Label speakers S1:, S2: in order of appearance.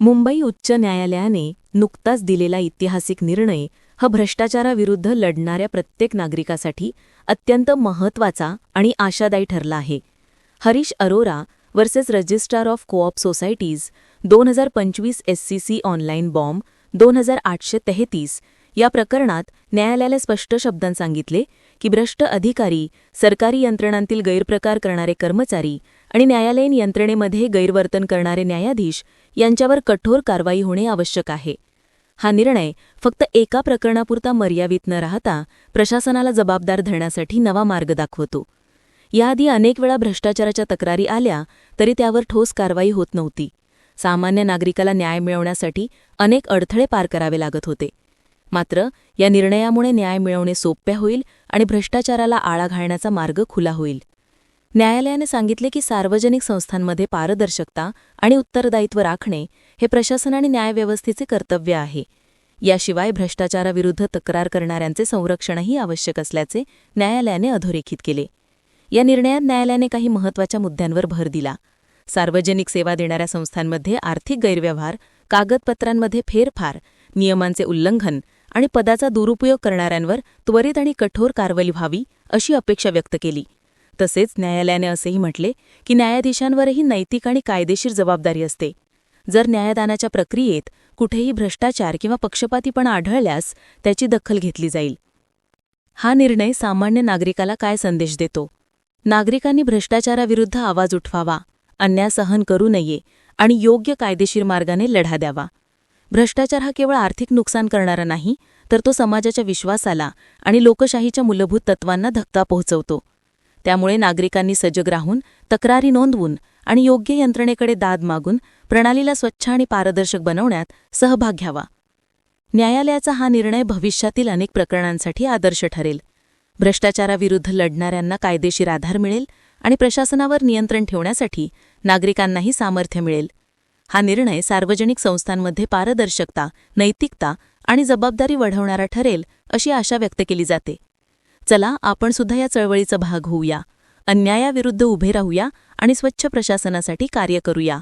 S1: मुंबई उच्च न्यायालयाने नुकताच दिलेला ऐतिहासिक निर्णय हा भ्रष्टाचाराविरुद्ध लढणाऱ्या प्रत्येक नागरिकासाठी अत्यंत महत्त्वाचा आणि आशादायी ठरला आहे. Harish Arora versus registrar of co-op societies दोन हजार पंचवीस एससीसी ऑनलाईन बॉम्ब दोन हजार आठशे तेहतीस या प्रकरणात न्यायालयाला स्पष्ट शब्दांत सांगितले की भ्रष्ट अधिकारी सरकारी यंत्रणांतील गैरप्रकार करणारे कर्मचारी आणि न्यायालयीन यंत्रणेमध्ये गैरवर्तन करणारे न्यायाधीश यांच्यावर कठोर कारवाई होणे आवश्यक आहे. हा निर्णय फक्त एका प्रकरणापुरता मर्यादित न राहता प्रशासनाला जबाबदार धरण्यासाठी नवा मार्ग दाखवतो. याआधी अनेक वेळा भ्रष्टाचाराच्या तक्रारी आल्या तरी त्यावर ठोस कारवाई होत नव्हती. सामान्य नागरिकाला न्याय मिळवण्यासाठी अनेक अडथळे पार करावे लागत होते. मात्र या निर्णयामुळे न्याय मिळवणे सोप्या होईल आणि भ्रष्टाचाराला आळा घालण्याचा मार्ग खुला होईल. न्यायालयाने सांगितले की सार्वजनिक संस्थांमध्ये पारदर्शकता आणि उत्तरदायित्व राखणे हे प्रशासन आणि न्यायव्यवस्थेचे कर्तव्य आहे. याशिवाय भ्रष्टाचाराविरुद्ध तक्रार करणाऱ्यांचे संरक्षणही आवश्यक असल्याचे न्यायालयाने अधोरेखित केले. या निर्णयात न्यायालयाने काही महत्त्वाच्या मुद्द्यांवर भर दिला. सार्वजनिक सेवा देणाऱ्या संस्थांमध्ये आर्थिक गैरव्यवहार कागदपत्रांमध्ये फेरफार नियमांचे उल्लंघन आणि पदाचा दुरुपयोग करणाऱ्यांवर त्वरित आणि कठोर कारवाई व्हावी अशी अपेक्षा व्यक्त केली. तसेच न्यायालयाने असेही म्हटले की न्यायाधीशांवरही नैतिक आणि कायदेशीर जबाबदारी असते. जर न्यायदानाच्या प्रक्रियेत कुठेही भ्रष्टाचार किंवा पक्षपातीपणा आढळल्यास त्याची दखल घेतली जाईल. हा निर्णय सामान्य नागरिकाला काय संदेश देतो? नागरिकांनी भ्रष्टाचाराविरुद्ध आवाज उठवावा अन्याय सहन करू नये आणि योग्य कायदेशीर मार्गाने लढा द्यावा. भ्रष्टाचार हा केवळ आर्थिक नुकसान करणारा नाही तर तो समाजाच्या विश्वासाला आणि लोकशाहीच्या मूलभूत तत्वांना धक्का पोहोचवतो. त्यामुळे नागरिकांनी सजग राहून तक्रारी नोंदवून आणि योग्य यंत्रणेकडे दाद मागून प्रणालीला स्वच्छ आणि पारदर्शक बनवण्यात सहभाग घ्यावा. न्यायालयाचा हा निर्णय भविष्यातील अनेक प्रकरणांसाठी आदर्श ठरेल. भ्रष्टाचाराविरुद्ध लढणाऱ्यांना कायदेशीर आधार मिळेल आणि प्रशासनावर नियंत्रण ठेवण्यासाठी नागरिकांनाही सामर्थ्य मिळेल. हा निर्णय सार्वजनिक संस्थांमध्ये पारदर्शकता नैतिकता आणि जबाबदारी वाढवणारा ठरेल अशी आशा व्यक्त केली जाते. चला आपण सुद्धा या चळवळीचा भाग होऊया. अन्यायाविरुद्ध उभे राहूया आणि स्वच्छ प्रशासनासाठी कार्य करूया.